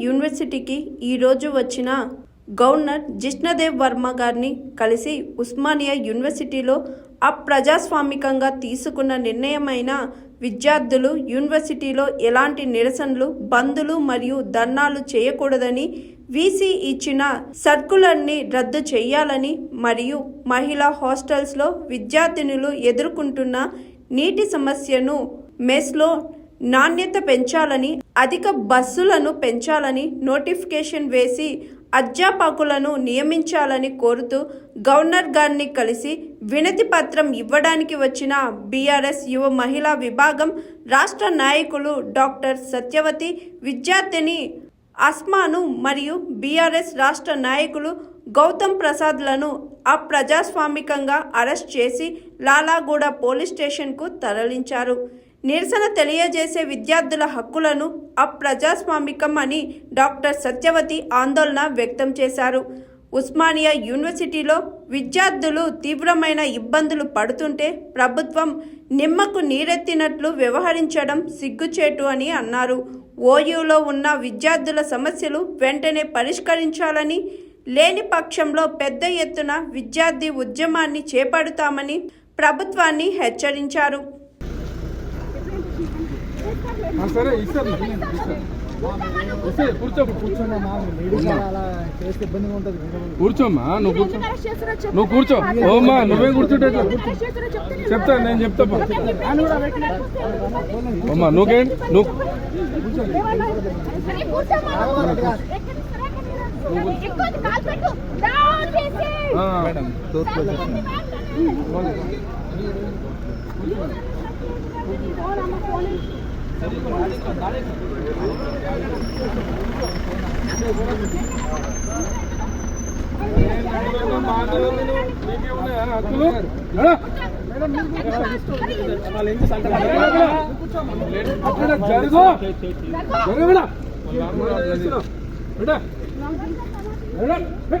యూనివర్సిటీకి ఈరోజు వచ్చిన గవర్నర్ జిష్ణదేవ్ వర్మ గారిని కలిసి ఉస్మానియా యూనివర్సిటీలో అప్రజాస్వామికంగా తీసుకున్న నిర్ణయమైన విద్యార్థులు యూనివర్సిటీలో ఎలాంటి నిరసనలు బందులు మరియు ధర్నాలు చేయకూడదని వీసీ ఇచ్చిన సర్కులర్ని రద్దు చేయాలని మరియు మహిళా హాస్టల్స్లో విద్యార్థినులు ఎదుర్కొంటున్న నీటి సమస్యను మెస్లో నాణ్యత పెంచాలని అధిక బస్సులను పెంచాలని నోటిఫికేషన్ వేసి అధ్యాపకులను నియమించాలని కోరుతూ గవర్నర్ గారిని కలిసి వినతి పత్రం ఇవ్వడానికి వచ్చిన బీఆర్ఎస్ యువ మహిళా విభాగం రాష్ట్ర నాయకులు డాక్టర్ సత్యవతి విద్యార్థిని అస్మాను మరియు బీఆర్ఎస్ రాష్ట్ర నాయకులు గౌతమ్ ప్రసాద్లను అప్రజాస్వామికంగా అరెస్ట్ చేసి లాలాగూడ పోలీస్ స్టేషన్కు తరలించారు. నిరసన తెలియజేసే విద్యార్థుల హక్కులను అప్రజాస్వామికం అని డాక్టర్ సత్యవతి ఆందోళన వ్యక్తం చేశారు. ఉస్మానియా యూనివర్సిటీలో విద్యార్థులు తీవ్రమైన ఇబ్బందులు పడుతుంటే ప్రభుత్వం నిమ్మకు నీరెత్తినట్లు వ్యవహరించడం సిగ్గుచేటు అని అన్నారు. ఓయూలో ఉన్న విద్యార్థుల సమస్యలు వెంటనే పరిష్కరించాలని లేని పక్షంలో పెద్ద ఎత్తున విద్యార్థి ఉద్యమాన్ని చేపడతామని ప్రభుత్వాన్ని హెచ్చరించారు. సరే ఇస్తారు ఇస్తారు. ఇస్తే కూర్చో కూర్చోమ్మా నువ్వు కూర్చో. నువ్వు కూర్చో. ఓమ్మా నువ్వేం కూర్చుంటే? చెప్తా నేను చెప్తా. అమ్మా నువ్వు? నడు. అక్కడ జరుగు జరుగు బిడ్డ. బిడ్డ. బిడ్డ.